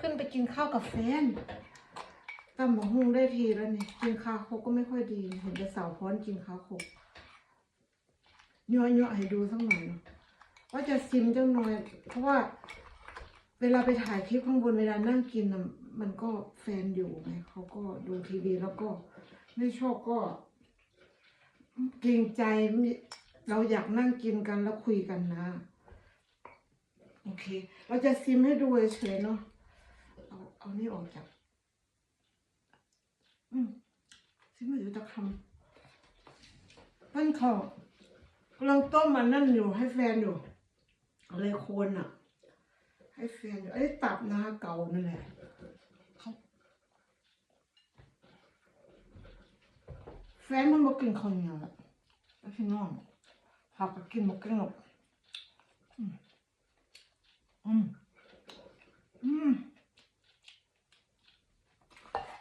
ขึ้นไปกินข้าวกับแฟนตำบักหุ่งได้ทีแล้วนี่กินข้าวโคกก็ไม่ค่อยดีเห็นแต่สาวพรกินข้าวโคกย่อยๆให้ดูสักหน่อยเนอะว่าจะซิมจังหน่อย เพราะว่า เวลาไปถ่ายคลิปข้างบนเวลานั่งกินน่ะมันก็แฟนอยู่ไงเขาก็ดูทีวีแล้วก็ไม่ชอบก็เกรงใจเราอยากนั่งกินกันแล้วคุยกันนะ โอเค เราจะซิมให้ดูเฉยๆเนาะ เอาเอานี่ออกจากซิมมาอยู่ตะคำปั้นเขากำลังต้มมันนั่นอยู่ให้แฟนอยู่อะไรโคนอะ ให้แฟนอยู่ไอ้ยตับนาเก่านั่นแหละเขาแฟนมันบอกกินข้าวเหนียวแล้วพี่น้องผักก็กินบอกกินหรอกอืมอืม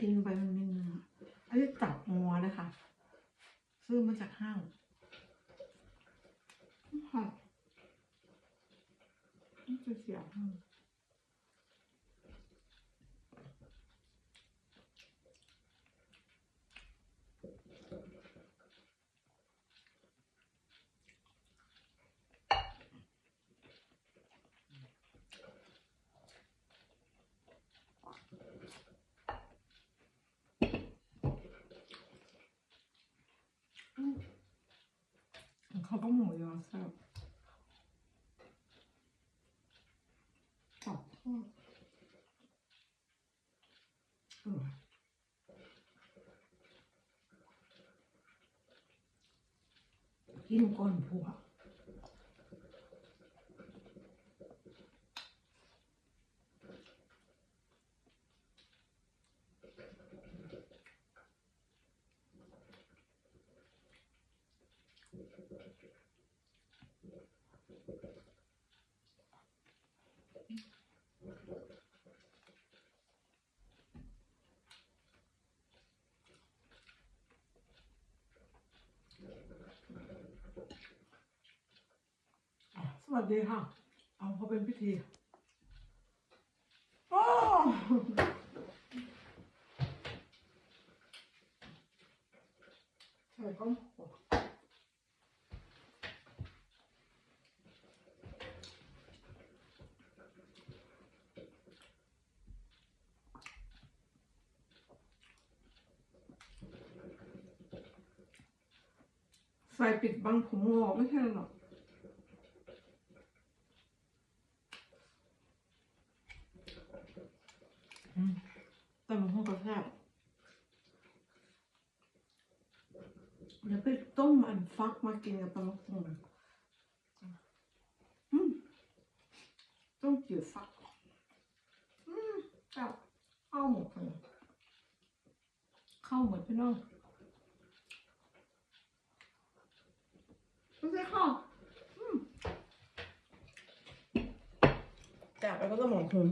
กินไปมันมีเนื้ออันนี้จับงัวนะคะ ซื้อมาจากห้างค่ะนี่จะเเขาก็หมูยอแซ่บตับทอดอร่อยกินก่อนผัว สวัสดีค่ะ เอาเขาเป็นพิธี โอ้ใส่ก้อมหัว ใส่ปิดบังผมงอกไม่ใช่หรอกอืมแต่มันคงกระแทกเดี๋ยวไปต้มอันฟักมากินกับตะมะฮงอืมต้มจืดฟัก อืมจับข้าวหมดเลยข้าวหมดพี่น้องไม่ใช่ข้าวอืม แล้วก็สมองคง